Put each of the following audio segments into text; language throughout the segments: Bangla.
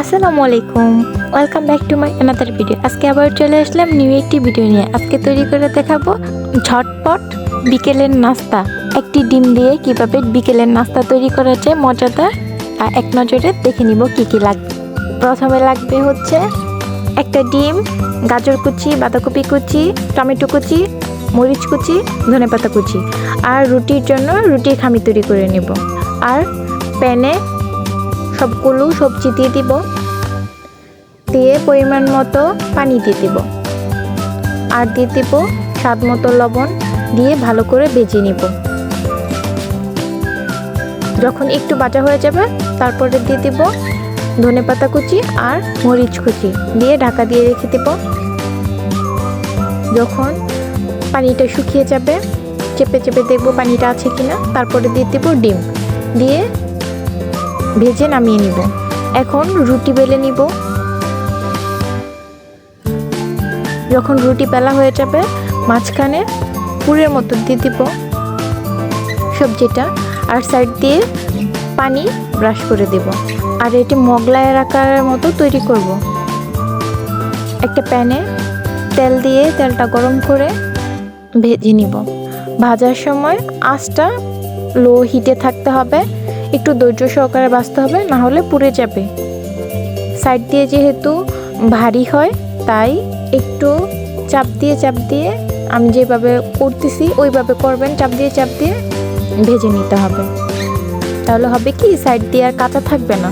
আসসালামু আলাইকুম welcome back to my another video আজকে আবার চলে আসলাম নিউ একটি ভিডিও নিয়ে। আজকে তৈরি করে দেখাবো ঝটপট বিকেলের নাস্তা। একটি ডিম দিয়ে কীভাবে বিকেলের নাস্তা তৈরি করা যায়, মজাদার। আর এক নজরে দেখে নিব কি কি লাগবে প্রথমে লাগবে হচ্ছে একটা ডিম, গাজর কুচি, বাঁধাকপি কুচি, টমেটো কুচি, মরিচ কুচি ধনেপাতা কুচি। আর রুটির জন্য রুটির খামি তৈরি করে নেব। আর প্যানে সবগুলো সবজি দিয়ে দিব। দিয়ে পরিমাণ মতো পানি দিয়ে দিব। আর দিয়ে দিব স্বাদ মতো লবণ দিয়ে ভালো করে ভেজে নিব। যখন একটু বাটা হয়ে যাবে, তারপরে দিয়ে দিব ধনে পাতা কুচি আর মরিচ কুচি দিয়ে ঢাকা দিয়ে রেখে দেব। যখন পানিটা শুকিয়ে যাবে, চেপে চেপে দেখব পানিটা আছে কিনা, তারপরে দিয়ে দেব ডিম। দিয়ে ভেজে নামিয়ে নিব। এখন রুটি বেলে নিব। যখন রুটি বেলা হয়ে যাবে, মাঝখানে পুরের মতো দিয়ে দিব সবজিটা আর সাইড দিয়ে পানি ব্রাশ করে দেব। আর এটি মোগলাইয়ের আকারের মতো তৈরি করব। একটা প্যানে তেল দিয়ে তেলটা গরম করে ভেজে নিব। ভাজার সময় আঁচটা লো হিটে থাকতে হবে। একটু ধৈর্য সহকারে বাঁচতে হবে, না হলে পুড়ে যাবে। সাইড দিয়ে যেহেতু ভারী হয়, তাই একটু চাপ দিয়ে চাপ দিয়ে আমি যেভাবে করতেছি, ওইভাবে করবেন, চাপ দিয়ে চাপ দিয়ে ভেজে নিতে হবে। তাহলে হবে কি সাইড দিয়ে আর কাঁচা থাকবে না।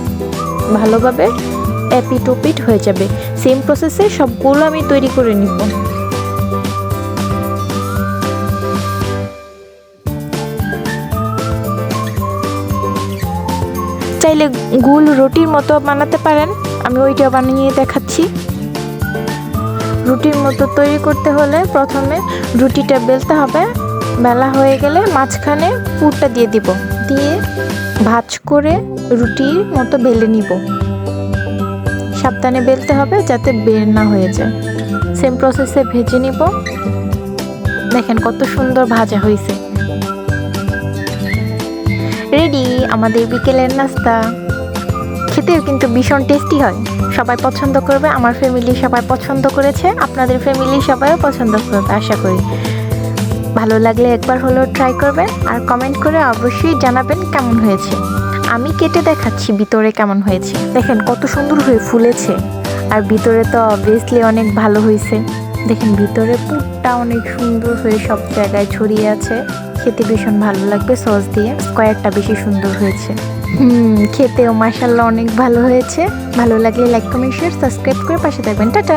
ভালোভাবে এপিট ওপিট হয়ে যাবে। সেম প্রসেসে সবগুলো আমি তৈরি করে নিব। চাইলে গুল রুটির মতো বানাতে পারেন। আমি ওইটা বানিয়ে দেখাচ্ছি। রুটির মতো তৈরি করতে হলে প্রথমে রুটিটা বেলতে হবে। বেলা হয়ে গেলে মাঝখানে পুরটা দিয়ে দিব। দিয়ে ভাজ করে রুটির মতো বেলে নিব। সাবধানে বেলতে হবে যাতে বের না হয়ে যায়। সেম প্রসেসে ভেজে নিব। দেখেন কত সুন্দর ভাজা হয়েছে। রেডি আমাদের বিকেলের নাস্তা। খেতেও কিন্তু ভীষণ টেস্টি হয়। সবাই পছন্দ করবে, আমার ফ্যামিলি সবাই পছন্দ করেছে, আপনাদের ফ্যামিলি সবাইও পছন্দ করবে, আশা করি। ভালো লাগলে একবার হলেও ট্রাই করবেন, আর কমেন্ট করে অবশ্যই জানাবেন কেমন হয়েছে। আমি কেটে দেখাচ্ছি ভিতরে কেমন হয়েছে। দেখেন কত সুন্দর হয়ে ফুলেছে। আর ভিতরে তো অবভিয়াসলি অনেক ভালো হয়েছে। দেখেন ভিতরে পুরটা অনেক সুন্দর হয়ে সব জায়গায় ছড়িয়ে আছে। খেতে ভীষণ ভালো লাগবে সস দিয়ে। স্কোয়ারটা বেশি সুন্দর হয়েছে। হুম, খেতেও মাসাল্লাহ অনেক ভালো হয়েছে। ভালো লাগলে লাইক কমেন্ট শেয়ার সাবস্ক্রাইব করে পাশে থাকবেন। টাটা!